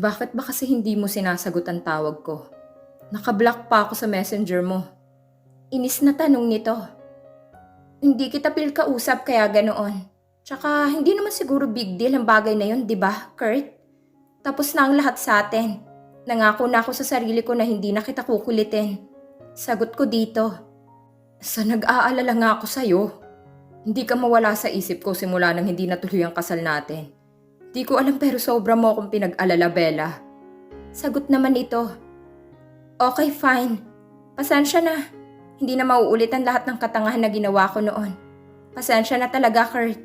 Bakit ba kasi hindi mo sinasagot ang tawag ko? Nakablock pa ako sa messenger mo. Inis na tanong nito. Hindi kita pil kausap kaya ganoon. Tsaka hindi naman siguro big deal ang bagay na yun, di ba, Kurt? Tapos na ang lahat sa atin. Nangako na ako sa sarili ko na hindi na kita kukulitin. Sagot ko dito. Sa nag-aalala nga ako sa'yo. Hindi ka mawala sa isip ko simula nang hindi natuloy ang kasal natin. Di ko alam pero sobra mo akong pinag-alala, Bella. Sagot naman ito. Okay, fine. Pasensya na. Hindi na mauulit ang lahat ng katangahan na ginawa ko noon. Pasensya na talaga, Kurt.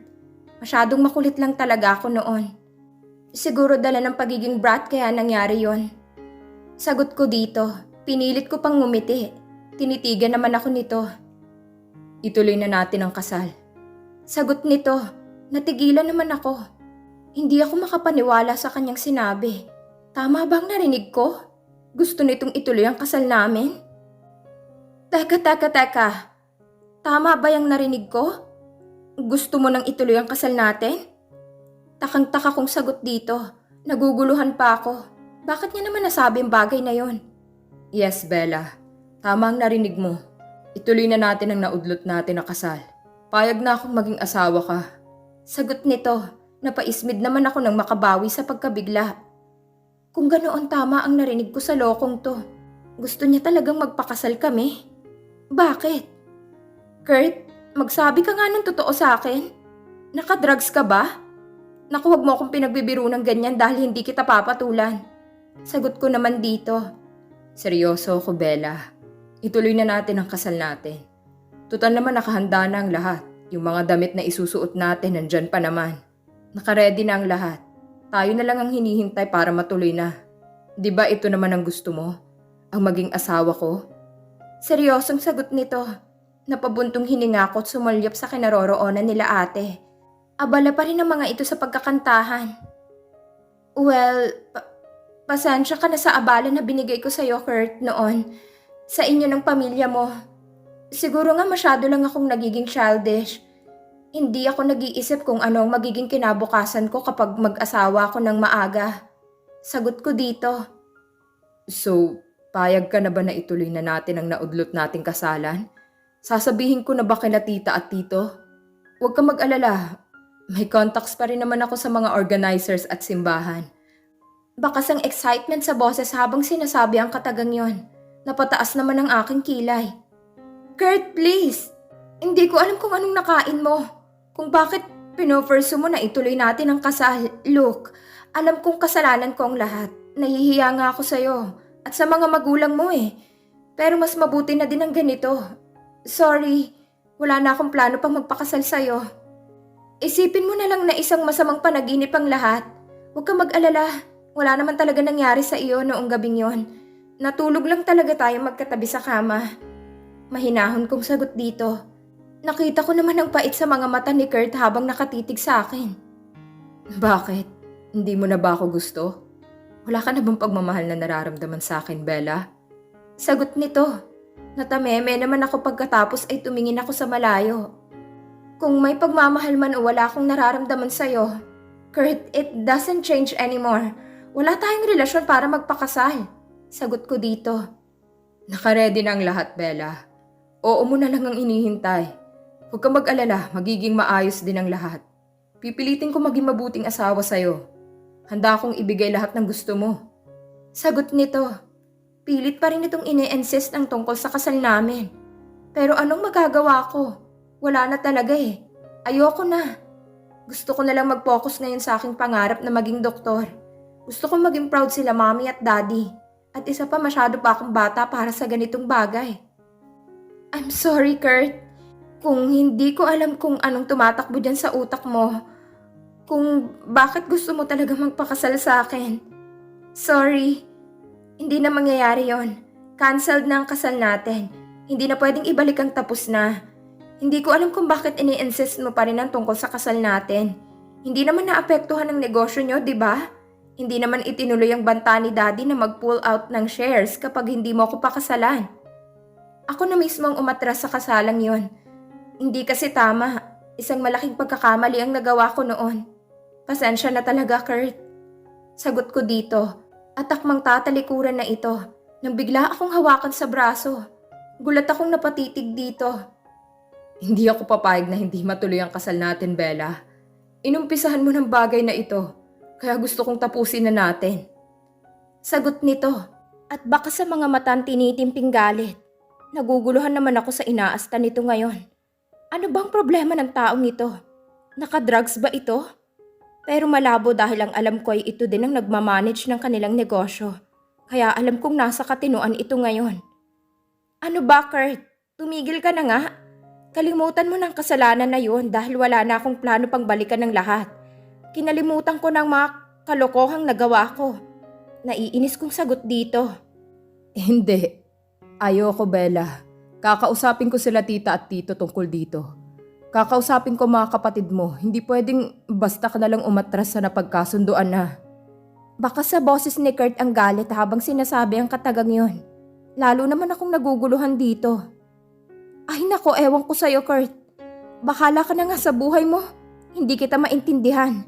Masyadong makulit lang talaga ako noon. Siguro dala ng pagiging brat kaya nangyari yon. Sagot ko dito. Pinilit ko pang ngumiti. Tinitigan naman ako nito. Ituloy na natin ang kasal. Sagot nito. Natigilan naman ako. Hindi ako makapaniwala sa kanyang sinabi. Tama bang narinig ko? Gusto nitong ituloy ang kasal namin? Teka, teka, teka. Tama ba yung narinig ko? Gusto mo nang ituloy ang kasal natin? Takang-taka kong sagot dito. Naguguluhan pa ako. Bakit niya naman nasabi ang bagay na yon? Yes, Bella. Tama ang narinig mo. Ituloy na natin ang naudlot natin na kasal. Payag na akong maging asawa ka. Sagot nito, napaismid naman ako ng makabawi sa pagkabigla. Kung ganoon tama ang narinig ko sa lokong to, gusto niya talagang magpakasal kami. Bakit? Kurt, magsabi ka nga ng totoo sa akin. Nakadrugs ka ba? Naku, huwag mo akong pinagbibiro ng ganyan dahil hindi kita papatulan. Sagot ko naman dito. Seryoso ako, Bella. Ituloy na natin ang kasal natin. Tutal naman nakahanda na ang lahat. Yung mga damit na isusuot natin nandyan pa naman. Nakaredy na ang lahat. Tayo na lang ang hinihintay para matuloy na. Di ba ito naman ang gusto mo? Ang maging asawa ko? Seryosong sagot nito. Napabuntong hininga ko at sumulyap sa kinaroroonan nila ate. Abala pa rin ang mga ito sa pagkakantahan. Well, pa- pasensya ka na sa abala na binigay ko sa'yo, Kurt, noon. Sa inyo ng pamilya mo. Siguro nga masyado lang akong nagiging childish. Hindi ako nag-iisip kung ano ang magiging kinabukasan ko kapag mag-asawa ako ng maaga. Sagot ko dito. So, payag ka na ba na ituloy na natin ang naudlot nating kasalan? Sasabihin ko na ba kina tita at tito? Huwag ka mag-alala. May contacts pa rin naman ako sa mga organizers at simbahan. Bakas ang excitement sa boses habang sinasabi ang katagang yon. Napataas naman ang aking kilay. Kurt, please! Hindi ko alam kung anong nakain mo. Kung bakit pinofurso mo na ituloy natin ang kasal. Look, alam kong kasalanan ko ang lahat. Nahihiya nga ako sa'yo. At sa mga magulang mo eh. Pero mas mabuti na din ang ganito. Sorry, wala na akong plano pang magpakasal sa'yo. Isipin mo na lang na isang masamang panaginip ang lahat. Huwag ka mag-alala. Wala naman talaga nangyari sa iyo noong gabing yon. Natulog lang talaga tayo magkatabi sa kama. Mahinahon kong sagot dito. Nakita ko naman ang pait sa mga mata ni Kurt habang nakatitig sa akin. Bakit? Hindi mo na ba ako gusto? Wala ka na bang pagmamahal na nararamdaman sa akin, Bella? Sagot nito. Natameme naman ako pagkatapos ay tumingin ako sa malayo. Kung may pagmamahal man o wala akong nararamdaman sa'yo, Kurt, it doesn't change anymore. Wala tayong relasyon para magpakasal. Sagot ko dito. Nakaredy na ang lahat, Bella. Oo mo na lang ang inihintay. Huwag ka mag-alala, magiging maayos din ang lahat. Pipilitin ko maging mabuting asawa sa'yo. Handa akong ibigay lahat ng gusto mo. Sagot nito. Pilit pa rin itong ini-insist ang tungkol sa kasal namin. Pero anong magagawa ko? Wala na talaga eh. Ayoko na. Gusto ko na lang mag-focus ngayon sa aking pangarap na maging doktor. Gusto ko maging proud sila mommy at daddy. At isa pa masyado pa akong bata para sa ganitong bagay. I'm sorry, Kurt. Kung hindi ko alam kung anong tumatakbo dyan sa utak mo. Kung bakit gusto mo talaga magpakasal sa akin. Sorry. Hindi na mangyayari yon. Cancelled na ang kasal natin. Hindi na pwedeng ibalik ang tapos na. Hindi ko alam kung bakit ini-insist mo pa rin ang tungkol sa kasal natin. Hindi naman naapektuhan ang negosyo nyo, di ba? Hindi naman itinuloy ang banta ni daddy na mag-pull out ng shares kapag hindi mo ako pakasalan. Ako na mismo ang umatras sa kasalang yon. Hindi kasi tama. Isang malaking pagkakamali ang nagawa ko noon. Pasensya na talaga, Kurt. Sagot ko dito. At akmang tatalikuran na ito nang bigla akong hawakan sa braso. Gulat akong napatitig dito. Hindi ako papayag na hindi matuloy ang kasal natin, Bella. Inumpisahan mo ng bagay na ito, kaya gusto kong tapusin na natin. Sagot nito. At baka sa mga matan tinitimping galit. Naguguluhan naman ako sa inaasta nito ngayon. Ano bang problema ng taong ito? Nakadrugs ba ito? Pero malabo dahil ang alam ko ay ito din ang nagmamanage ng kanilang negosyo. Kaya alam kong nasa katinuan ito ngayon. Ano ba, Kurt? Tumigil ka na nga. Kalimutan mo ng kasalanan na yun dahil wala na akong plano pang balikan ng lahat. Kinalimutan ko ng mga kalokohang nagawa ko. Naiinis kong sagot dito. Hindi. Ayoko, Bella. Kakausapin ko sila tita at tito tungkol dito. Kakausapin ko mga kapatid mo. Hindi pwedeng basta ka na lang umatras sa napagkasunduan na. Baka sa boses ni Kurt ang galit habang sinasabi ang katagang yun. Lalo naman akong naguguluhan dito. Ay nako, ewan ko sa'yo Kurt. Bakala ka na nga sa buhay mo. Hindi kita maintindihan.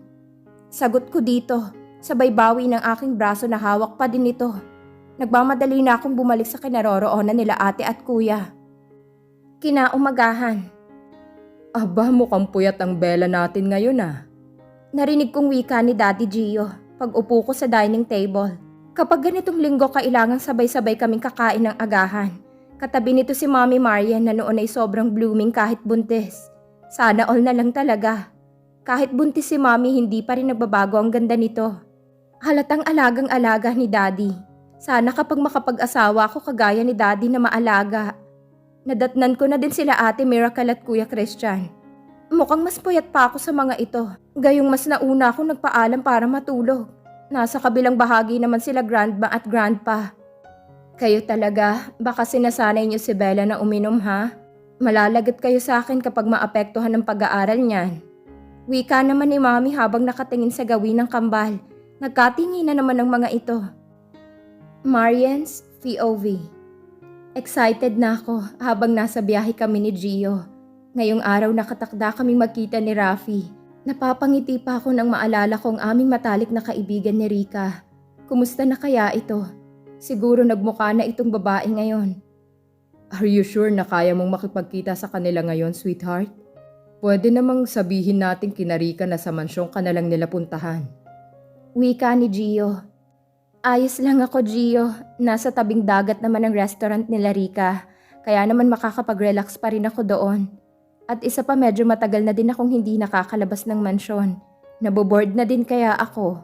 Sagot ko dito, sabay bawi ng aking braso na hawak pa din ito. Nagmamadali na akong bumalik sa kinaroroonan nila ate at kuya. Kinaumagahan. Aba, mukhang puyat ang Bella natin ngayon ah. Narinig kong wika ni Daddy Gio pag upo ko sa dining table. Kapag ganitong linggo kailangang sabay-sabay kaming kakain ng agahan. Katabi nito si Mommy Marian na noon ay sobrang blooming kahit buntis. Sana all na lang talaga. Kahit buntis si Mommy hindi pa rin nagbabago ang ganda nito. Halatang alagang-alaga ni Daddy. Sana kapag makapag-asawa ako kagaya ni Daddy na maalaga. Nadatnan ko na din sila ate Miracle at Kuya Christian. Mukhang mas puyat pa ako sa mga ito. Gayong mas nauna akong nagpaalam para matulog. Nasa kabilang bahagi naman sila grandma at grandpa. Kayo talaga, baka sinasanay niyo si Bella na uminom ha? Malalagat kayo sa akin kapag maapektuhan ng pag-aaral niyan. Wika naman ni Mami habang nakatingin sa gawin ng kambal. Nagkatingin na naman ng mga ito. Marian's POV Excited na ako habang nasa biyahe kami ni Gio. Ngayong araw nakatakda kaming magkita ni Rafi. Napapangiti pa ako nang maalala kong aming matalik na kaibigan ni Rika. Kumusta na kaya ito? Siguro nagmukha na itong babae ngayon. Are you sure na kaya mong makipagkita sa kanila ngayon, sweetheart? Pwede namang sabihin natin kinarika na sa mansyong ka na lang nila puntahan. Wika ni Gio. Ayos lang ako, Gio. Nasa tabing dagat naman ang restaurant nila Rika. Kaya naman makakapag-relax pa rin ako doon. At isa pa medyo matagal na din akong hindi nakakalabas ng mansyon. Naboboard na din kaya ako.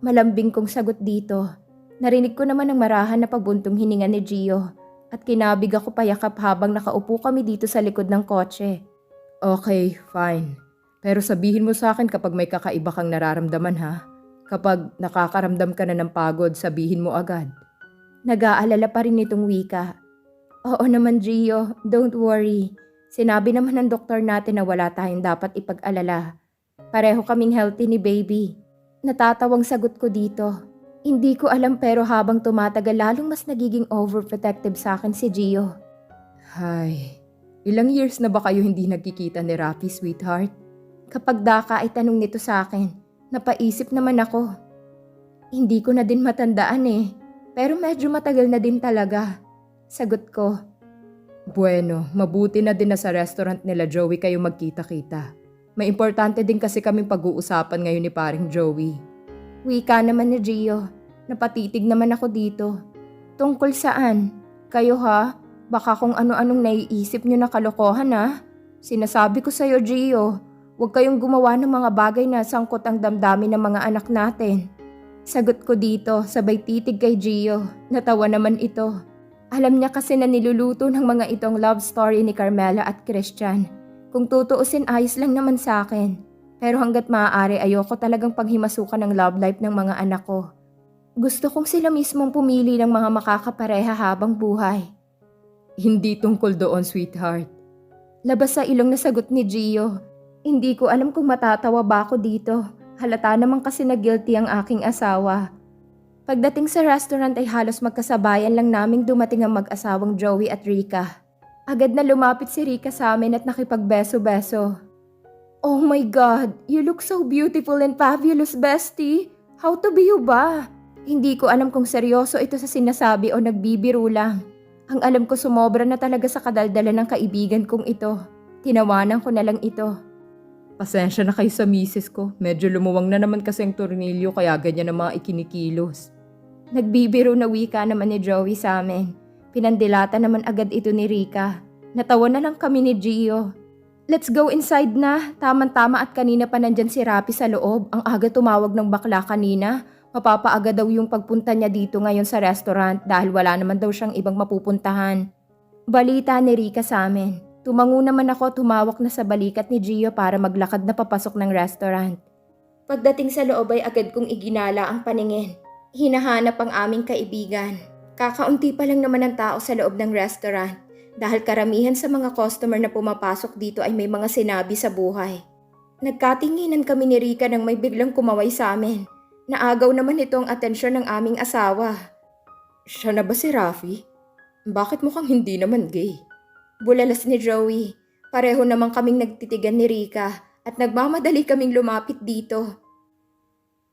Malambing kong sagot dito. Narinig ko naman ang marahan na pagbuntong hininga ni Gio. At kinabig ako payakap habang nakaupo kami dito sa likod ng kotse. Okay, fine. Pero sabihin mo sa akin kapag may kakaiba kang nararamdaman ha. Kapag nakakaramdam ka na ng pagod, sabihin mo agad. Nag-aalala pa rin itong wika. Oo naman Gio, don't worry. Sinabi naman ng doktor natin na wala tayong dapat ipag-alala. Pareho kaming healthy ni baby. Natatawang sagot ko dito. Hindi ko alam pero habang tumatagal lalong mas nagiging overprotective sa akin si Gio. Hay, ilang years na ba kayo hindi nagkikita ni Rafi, sweetheart? Kapag daka ay tanong nito sa akin, napaisip naman ako. Hindi ko na din matandaan eh, pero medyo matagal na din talaga. Sagot ko, Bueno, mabuti na din na sa restaurant nila Joey kayo magkita-kita. May importante din kasi kaming pag-uusapan ngayon ni paring Joey. wika naman ni Gio. Napatitig naman ako dito. Tungkol saan? Kayo ha? Baka kung ano-anong naiisip nyo na kalokohan ha? Sinasabi ko sa'yo Gio, huwag kayong gumawa ng mga bagay na sangkot ang damdamin ng mga anak natin. Sagot ko dito, sabay titig kay Gio. Natawa naman ito. Alam niya kasi na niluluto ng mga itong love story ni Carmela at Christian. Kung tutuusin ayos lang naman sa akin. Pero hanggat maaari ayoko talagang paghimasukan ng love life ng mga anak ko. Gusto kong sila mismong pumili ng mga makakapareha habang buhay. Hindi tungkol doon, sweetheart. Labas sa ilong na sagot ni Gio. Hindi ko alam kung matatawa ba ako dito. Halata naman kasi na guilty ang aking asawa. Pagdating sa restaurant ay halos magkasabayan lang naming dumating ang mag-asawang Joey at Rika. Agad na lumapit si Rika sa amin at nakipagbeso-beso. Oh my God, you look so beautiful and fabulous, bestie. How to be you ba? Hindi ko alam kung seryoso ito sa sinasabi o nagbibiro lang. Ang alam ko sumobra na talaga sa kadaldala ng kaibigan kong ito. Tinawanan ko na lang ito. Pasensya na kayo sa misis ko. Medyo lumuwang na naman kasi ang tornilyo kaya ganyan ang mga ikinikilos. Nagbibiro na wika naman ni Joey sa amin. Pinandilata naman agad ito ni Rika. Natawa na lang kami ni Gio. Let's go inside na. Tama-tama at kanina pa nandyan si Rapi sa loob. Ang aga tumawag ng bakla kanina. Mapapaaga daw yung pagpunta niya dito ngayon sa restaurant dahil wala naman daw siyang ibang mapupuntahan. Balita ni Rika sa amin. Tumango naman ako tumawak na sa balikat ni Gio para maglakad na papasok ng restaurant. Pagdating sa loob ay agad kong iginala ang paningin. Hinahanap ang aming kaibigan. Kakaunti pa lang naman ang tao sa loob ng restaurant dahil karamihan sa mga customer na pumapasok dito ay may mga sinabi sa buhay. Nagkatinginan kami ni Rika nang may biglang kumaway sa amin. Naagaw naman ito ang atensyon ng aming asawa. Siya na ba si Rafi? Bakit mukhang hindi naman gay? Bulalas ni Joey. Pareho naman kaming nagtitigan ni Rika at nagmamadali kaming lumapit dito.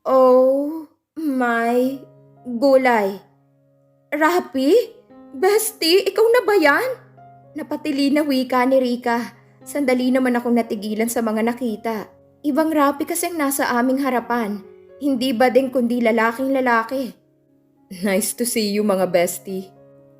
Oh my gulay. Rapi? Bestie, ikaw na ba yan? Napatili na wika ni Rika. Sandali naman akong natigilan sa mga nakita. Ibang rapi kasing nasa aming harapan. Hindi ba din kundi lalaking lalaki? Nice to see you mga bestie.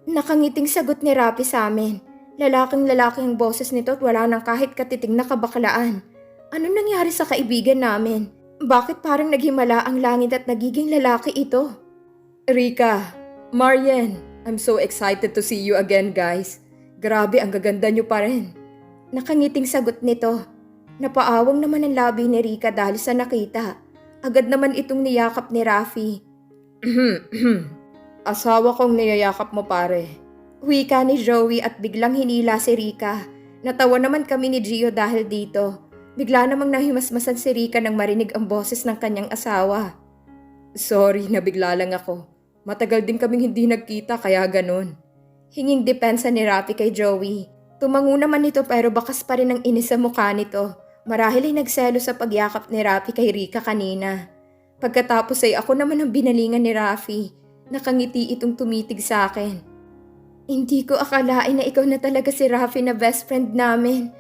Nakangiting sagot ni Rapi sa amin. Lalaking lalaki ang boses nito at wala nang kahit katiting na kabaklaan. Ano nangyari sa kaibigan namin? Bakit parang naghimala ang langit at nagiging lalaki ito? Rika, Marian, I'm so excited to see you again guys. Grabe ang gaganda niyo pa rin. Nakangiting sagot nito. Napaawang naman ang labi ni Rika dahil sa nakita. Agad naman itong niyakap ni Rafi. Asawa kong niyayakap mo pare. Wika ni Joey at biglang hinila si Rika. Natawa naman kami ni Gio dahil dito. Bigla namang nahimasmasan si Rika nang marinig ang boses ng kanyang asawa. Sorry, nabigla lang ako. Matagal din kaming hindi nagkita kaya ganun. Hinging depensa ni Rafi kay Joey. Tumango naman ito pero bakas pa rin ang inis sa mukha nito. Marahil ay nagselo sa pagyakap ni Rafi kay Rika kanina. Pagkatapos ay ako naman ang binalingan ni Rafi. Nakangiti itong tumitig sa akin. Hindi ko akalain na ikaw na talaga si Rafi na best friend namin.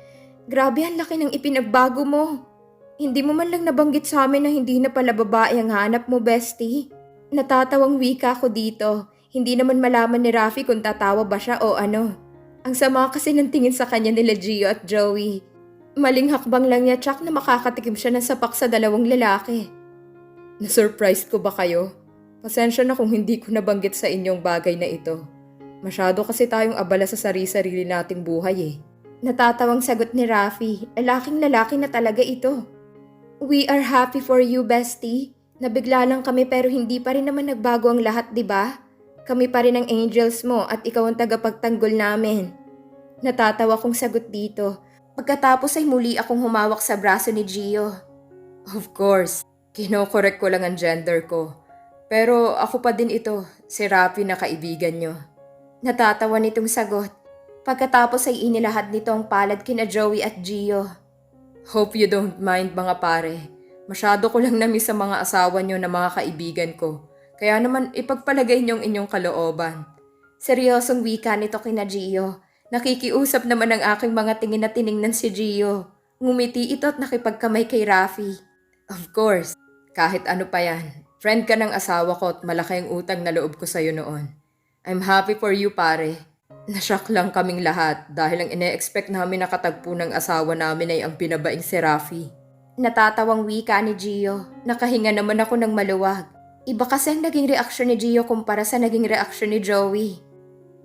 Grabe ang laki ng ipinagbago mo. Hindi mo man lang nabanggit sa amin na hindi na pala babae ang hanap mo, bestie. Natatawang wika ko dito. Hindi naman malaman ni Rafi kung tatawa ba siya o ano. Ang sama kasi ng tingin sa kanya nila Gio at Joey. Maling hakbang lang niya tsak na makakatikim siya ng sapak sa dalawang lalaki. Na-surprise ko ba kayo? Pasensya na kung hindi ko nabanggit sa inyong bagay na ito. Masyado kasi tayong abala sa sarili-sarili nating buhay eh. Natatawang sagot ni Rafi. Lalaking lalaki na talaga ito. We are happy for you, bestie. Nabigla lang kami pero hindi pa rin naman nagbago ang lahat, di ba? Kami pa rin ang angels mo at ikaw ang tagapagtanggol namin. Natatawa kong sagot dito. Pagkatapos ay muli akong humawak sa braso ni Gio. Of course, kinokorek ko lang ang gender ko. Pero ako pa din ito, si Rafi na kaibigan nyo. Natatawa nitong sagot. Pagkatapos ay inilahad nito ang palad kina Joey at Gio. Hope you don't mind mga pare. Masyado ko lang namiss sa mga asawa nyo na mga kaibigan ko. Kaya naman ipagpalagay niyong inyong kalooban. Seryosong wika nito kina Gio. Nakikiusap naman ang aking mga tingin na tiningnan si Gio. Ngumiti ito at nakipagkamay kay Rafi. Of course, kahit ano pa yan. Friend ka ng asawa ko at malaki ang utang na loob ko sa'yo noon. I'm happy for you pare. Nashock lang kaming lahat dahil ang ine-expect namin na katagpo ng asawa namin ay ang pinabaing si Rafi. Natatawang wika ni Gio. Nakahinga naman ako ng maluwag. Iba kasi ang naging reaksyon ni Gio kumpara sa naging reaksyon ni Joey.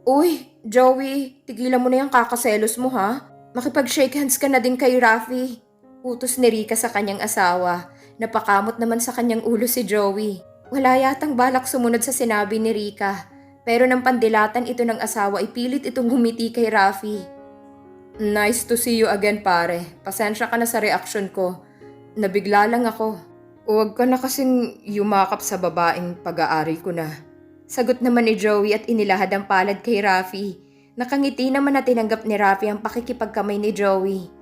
Uy, Joey, tigilan mo na yung kakaselos mo ha. Makipag-shake hands ka na din kay Rafi. Utos ni Rika sa kanyang asawa. Napakamot naman sa kanyang ulo si Joey. Wala yatang balak sumunod sa sinabi ni Rika. Pero nang pandilatan ito ng asawa ay pilit itong humiti kay Rafi. Nice to see you again pare. Pasensya ka na sa reaksyon ko. Nabigla lang ako. Huwag ka na kasing yumakap sa babaeng pag-aari ko na. Sagot naman ni Joey at inilahad ang palad kay Rafi. Nakangiti naman na tinanggap ni Rafi ang pakikipagkamay ni Joey.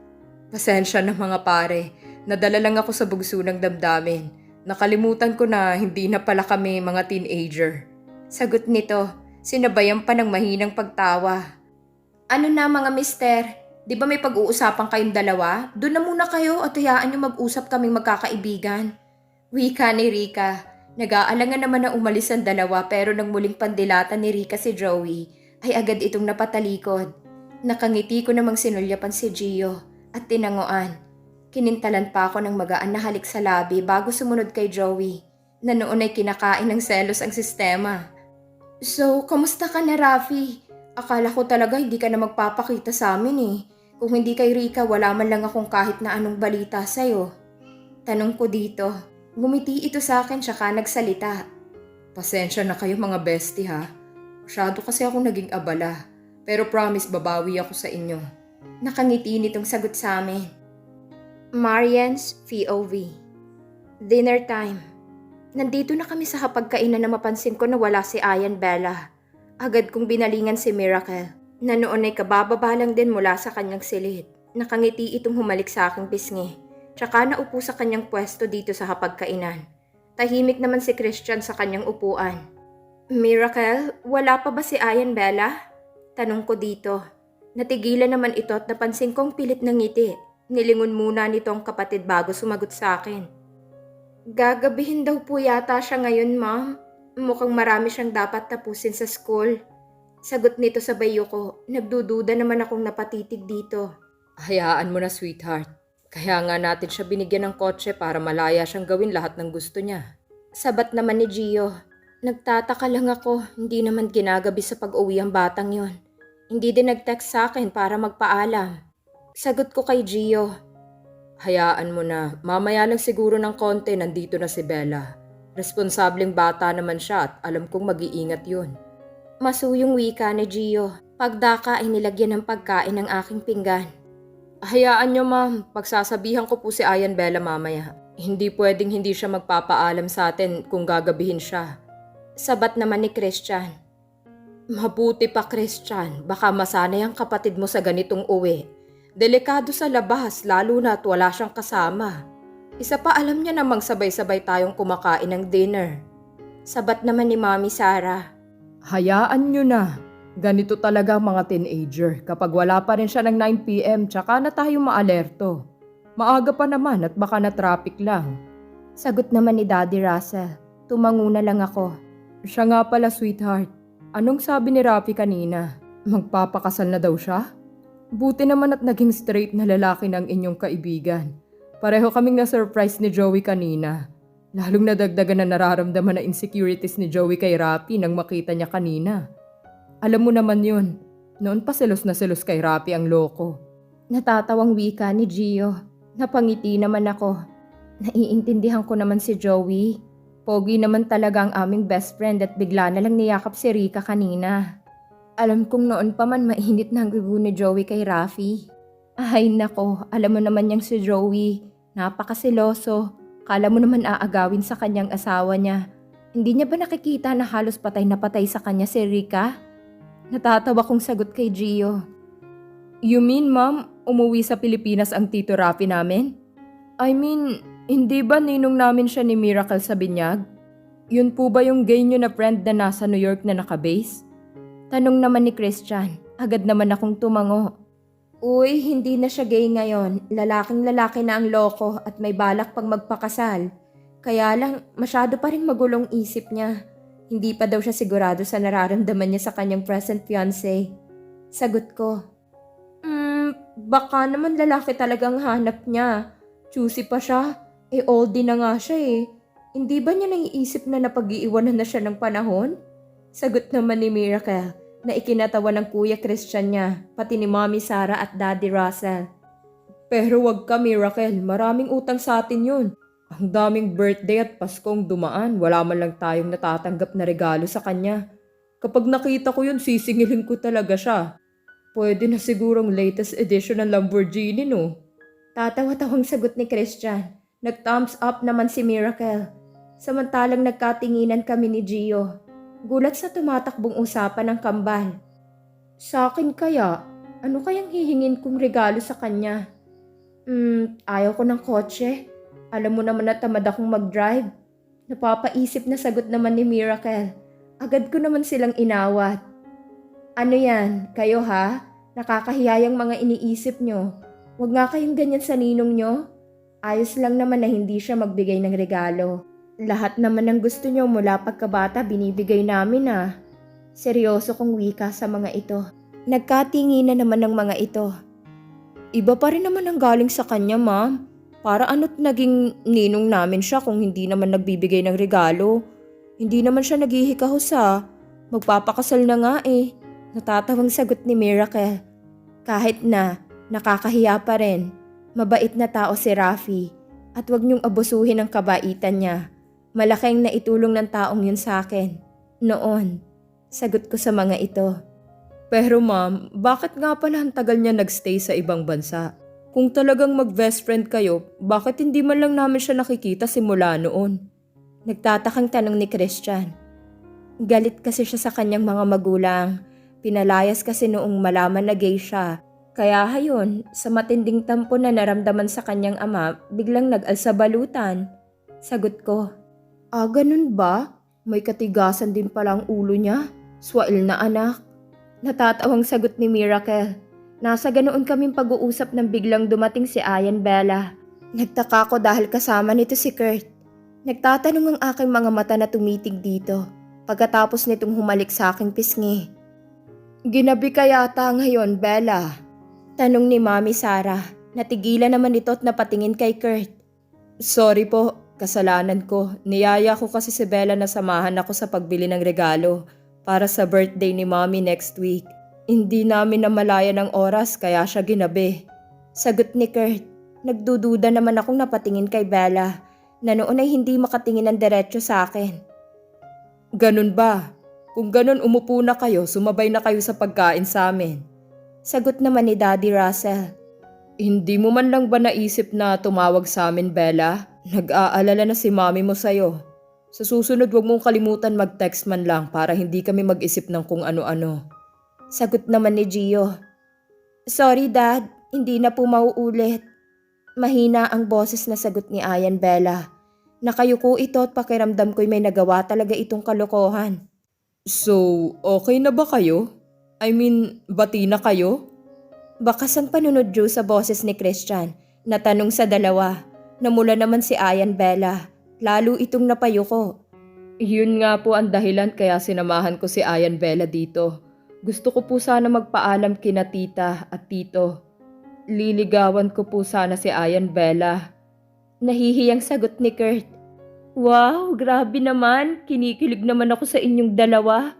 Pasensya na mga pare. Nadala lang ako sa bugso ng damdamin. Nakalimutan ko na hindi na pala kami mga teenager. Sagot nito, sinabayan pa ng mahinang pagtawa. Ano na mga mister, di ba may pag-uusapan kayong dalawa? Doon na muna kayo at hayaan nyo mag-usap kaming magkakaibigan. Wika ni Rika. Nag-aalangan naman na umalis ang dalawa pero nang muling pandilatan ni Rika si Joey, ay agad itong napatalikod. Nakangiti ko namang sinulyapan si Gio at tinanguan. Kinintalan pa ako ng magaan na halik sa labi bago sumunod kay Joey na noon ay kinakain ng selos ang sistema. So, kamusta ka na Rafi? Akala ko talaga hindi ka na magpapakita sa amin eh. Kung hindi kay Rika, wala man lang akong kahit na anong balita sa'yo. Tanong ko dito. Ngumiti ito sa akin tsaka nagsalita. Pasensya na kayo mga bestie ha. Masyado kasi ako naging abala. Pero promise babawi ako sa inyo. Nakangiti nitong sagot sa amin. Marian's POV Dinner time. Nandito na kami sa hapagkainan na mapansin ko na wala si Ayan Bella. Agad kong binalingan si Miracle na noon ay kabababa lang din mula sa kanyang silid. Nakangiti itong humalik sa aking pisngi. Tsaka naupo sa kanyang pwesto dito sa hapagkainan. Tahimik naman si Christian sa kanyang upuan. Miracle, wala pa ba si Ayan Bella? Tanong ko dito. Natigilan naman ito at napansin kong pilit ng ngiti. Nilingon muna nito ang kapatid bago sumagot sa akin. Gagabihin daw po yata siya ngayon, ma'am. Mukhang marami siyang dapat tapusin sa school. Sagot nito sa bayo ko, nagdududa naman akong napatitig dito. Hayaan mo na sweetheart. Kaya nga natin siya binigyan ng kotse para malaya siyang gawin lahat ng gusto niya. Sabat naman ni Gio. Nagtataka lang ako, hindi naman ginagabi sa pag-uwi ang batang yon. Hindi din nag-text sa akin para magpaalam. Sagot ko kay Gio, Hayaan mo na, mamaya lang siguro ng konti nandito na si Bella. Responsableng bata naman siya at alam kong mag-iingat yun. masuyong wika ni Gio. Pagdaka ay nilagyan ng pagkain ng aking pinggan. Hayaan niyo ma'am, pagsasabihan ko po si Ayan Bella mamaya. Hindi pwedeng hindi siya magpapaalam sa atin kung gagabihin siya. Sabat naman ni Christian. Mabuti pa Christian, baka masanay ang kapatid mo sa ganitong uwi. Delikado sa labas lalo na at wala siyang kasama. Isa pa alam niya namang sabay-sabay tayong kumakain ng dinner. Sabat naman ni Mami Sarah. Hayaan niyo na. Ganito talaga ang mga teenager. Kapag wala pa rin siya ng 9pm, tsaka na tayo maalerto. Maaga pa naman at baka na traffic lang. Sagot naman ni Daddy Russell. Tumango na lang ako. Siya nga pala sweetheart. Anong sabi ni Rafi kanina? Magpapakasal na daw siya? Buti naman at naging straight na lalaki ng inyong kaibigan. Pareho kaming na-surprise ni Joey kanina. Lalong nadagdagan na nararamdaman na insecurities ni Joey kay Rafi nang makita niya kanina. Alam mo naman yun, noon pa selos na selos kay Rafi ang loko. Natatawang wika ni Gio. Napangiti naman ako. Naiintindihan ko naman si Joey. Pogi naman talaga ang aming best friend at bigla na lang niyakap si Rika kanina. Alam kong noon pa man mainit na ang gugo ni Joey kay Rafi. Ay nako, alam mo naman niyang si Joey. Napakasiloso. Kala mo naman aagawin sa kanyang asawa niya. Hindi niya ba nakikita na halos patay na patay sa kanya si Rika? Natatawa kong sagot kay Gio. You mean, ma'am, umuwi sa Pilipinas ang Tito Rafi namin? I mean, hindi ba ninong namin siya ni Miracle sa binyag? Yun po ba yung gay nyo na friend na nasa New York na nakabase? Tanong naman ni Christian. Agad naman akong tumango. Uy, hindi na siya gay ngayon. Lalaking lalaki na ang loko at may balak pang magpakasal. Kaya lang, masyado pa rin magulong isip niya. Hindi pa daw siya sigurado sa nararamdaman niya sa kanyang present fiancé. Sagot ko. Hmm, baka naman lalaki talagang hanap niya. Choosy pa siya. Eh, oldie na nga siya eh. Hindi ba niya naiisip na napag-iiwanan na siya ng panahon? Sagot naman ni Miracle na ikinatawa ng kuya Christian niya, pati ni Mommy Sarah at Daddy Russell. Pero wag ka, Miracle. Maraming utang sa atin yun. Ang daming birthday at Paskong dumaan. Wala man lang tayong natatanggap na regalo sa kanya. Kapag nakita ko yun, sisingilin ko talaga siya. Pwede na sigurong latest edition ng Lamborghini, no? Tatawa-tawang sagot ni Christian. Nag-thumbs up naman si Miracle. Samantalang nagkatinginan kami ni Gio. Gulat sa tumatakbong usapan ng kambal. Sa akin kaya, ano kayang hihingin kong regalo sa kanya? Hmm, ayaw ko ng kotse. Alam mo naman na tamad akong mag-drive. Napapaisip na sagot naman ni Miracle. Agad ko naman silang inawat. Ano yan? Kayo ha? Nakakahiyayang mga iniisip nyo. Huwag nga kayong ganyan sa ninong nyo. Ayos lang naman na hindi siya magbigay ng regalo. Lahat naman ng gusto nyo mula pagkabata binibigay namin ah. Seryoso kong wika sa mga ito. Nagkatingi na naman ng mga ito. Iba pa rin naman ang galing sa kanya, ma'am. Para ano't naging ninong namin siya kung hindi naman nagbibigay ng regalo. Hindi naman siya naghihikahos ha. Magpapakasal na nga eh. Natatawang sagot ni Miracle. Kahit na, nakakahiya pa rin. Mabait na tao si Rafi. At wag niyong abusuhin ang kabaitan niya. Malaking naitulong ng taong yun sa akin. Noon, sagot ko sa mga ito. Pero ma'am, bakit nga pala ang tagal niya nagstay sa ibang bansa? Kung talagang mag-best friend kayo, bakit hindi man lang namin siya nakikita simula noon? Nagtatakang tanong ni Christian. Galit kasi siya sa kanyang mga magulang. Pinalayas kasi noong malaman na gay siya. Kaya hayon, sa matinding tampo na naramdaman sa kanyang ama, biglang nag-alsa balutan. Sagot ko, Ah, ganun ba? May katigasan din pala ang ulo niya. Swail na anak. Natatawang sagot ni Miracle. Nasa ganoon kaming pag-uusap nang biglang dumating si Ayan Bella. Nagtaka ko dahil kasama nito si Kurt. Nagtatanong ang aking mga mata na tumitig dito pagkatapos nitong humalik sa aking pisngi. Ginabi ka yata ngayon, Bella. Tanong ni Mami Sarah. Natigilan naman ito at napatingin kay Kurt. Sorry po, kasalanan ko. Niyaya ko kasi si Bella na samahan ako sa pagbili ng regalo para sa birthday ni Mommy next week. Hindi namin namalaya ng oras kaya siya ginabi. Sagot ni Kurt. Nagdududa naman akong napatingin kay Bella na noon ay hindi makatingin ng diretso sa akin. Ganun ba? Kung ganun umupo na kayo, sumabay na kayo sa pagkain sa amin. Sagot naman ni Daddy Russell. Hindi mo man lang ba naisip na tumawag sa amin, Bella? Nag-aalala na si mami mo sa'yo. Sa susunod, wag mong kalimutan mag-text man lang para hindi kami mag-isip ng kung ano-ano. Sagot naman ni Gio. Sorry dad, hindi na po mauulit. Mahina ang boses na sagot ni Ayan Bella. Nakayuko ito at pakiramdam ko'y may nagawa talaga itong kalokohan. So, okay na ba kayo? I mean, bati na kayo? Bakas ang panunodyo sa boses ni Christian na tanong sa dalawa. Namula naman si Ayan Bella. Lalo itong napayuko. Yun nga po ang dahilan kaya sinamahan ko si Ayan Bella dito. Gusto ko po sana magpaalam kina tita at tito. Liligawan ko po sana si Ayan Bella. Nahihiyang sagot ni Kurt. Wow, grabe naman. Kinikilig naman ako sa inyong dalawa.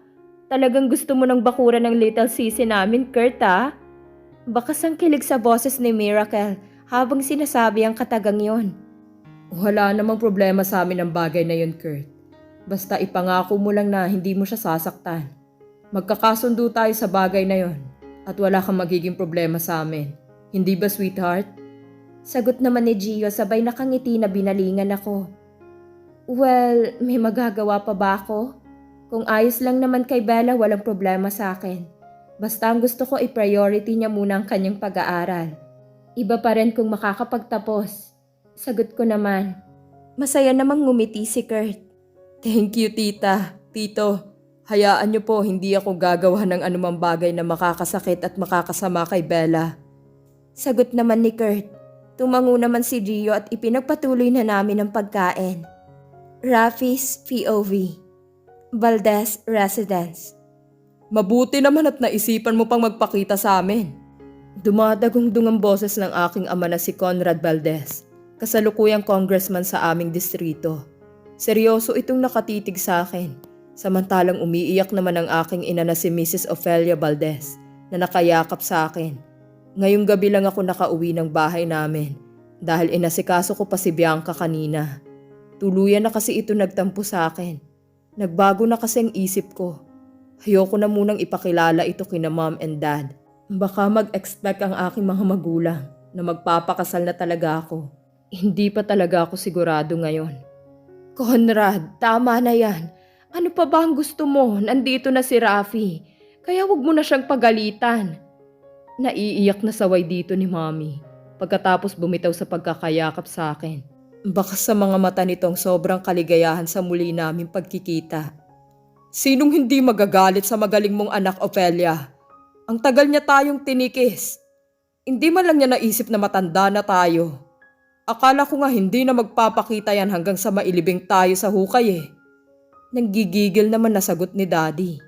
Talagang gusto mo ng bakura ng little sisi namin, Kurt ah. Bakas ang kilig sa boses ni Miracle habang sinasabi ang katagang yon. Wala namang problema sa amin ang bagay na yun, Kurt. Basta ipangako mo lang na hindi mo siya sasaktan. Magkakasundo tayo sa bagay na yon at wala kang magiging problema sa amin. Hindi ba, sweetheart? Sagot naman ni Gio sabay nakangiti na binalingan ako. Well, may magagawa pa ba ako? Kung ayos lang naman kay Bella, walang problema sa akin. Basta ang gusto ko i-priority niya muna ang kanyang pag-aaral. Iba pa rin kung makakapagtapos. Sagot ko naman. Masaya namang ngumiti si Kurt. Thank you, tita. Tito, hayaan niyo po hindi ako gagawa ng anumang bagay na makakasakit at makakasama kay Bella. Sagot naman ni Kurt. Tumango naman si Gio at ipinagpatuloy na namin ang pagkain. Rafi's POV Valdez Residence Mabuti naman at naisipan mo pang magpakita sa amin. Dumadagong-dung ang boses ng aking ama na si Conrad Valdez, kasalukuyang congressman sa aming distrito. Seryoso itong nakatitig sa akin, samantalang umiiyak naman ang aking ina na si Mrs. Ophelia Valdez na nakayakap sa akin. Ngayong gabi lang ako nakauwi ng bahay namin dahil inasikaso ko pa si Bianca kanina. Tuluyan na kasi ito nagtampo sa akin. Nagbago na kasi ang isip ko. Ayoko na munang ipakilala ito kina mom and dad. Baka mag-expect ang aking mga magulang na magpapakasal na talaga ako. Hindi pa talaga ako sigurado ngayon. Conrad, tama na yan. Ano pa ba ang gusto mo? Nandito na si Rafi. Kaya wag mo na siyang pagalitan. Naiiyak na saway dito ni mommy pagkatapos bumitaw sa pagkakayakap sa akin. Baka sa mga mata nitong sobrang kaligayahan sa muli naming pagkikita. Sinong hindi magagalit sa magaling mong anak, Ophelia? Ang tagal niya tayong tinikis. Hindi man lang niya naisip na matanda na tayo. Akala ko nga hindi na magpapakita yan hanggang sa mailibing tayo sa hukay eh. Nanggigigil naman na sagot ni Daddy.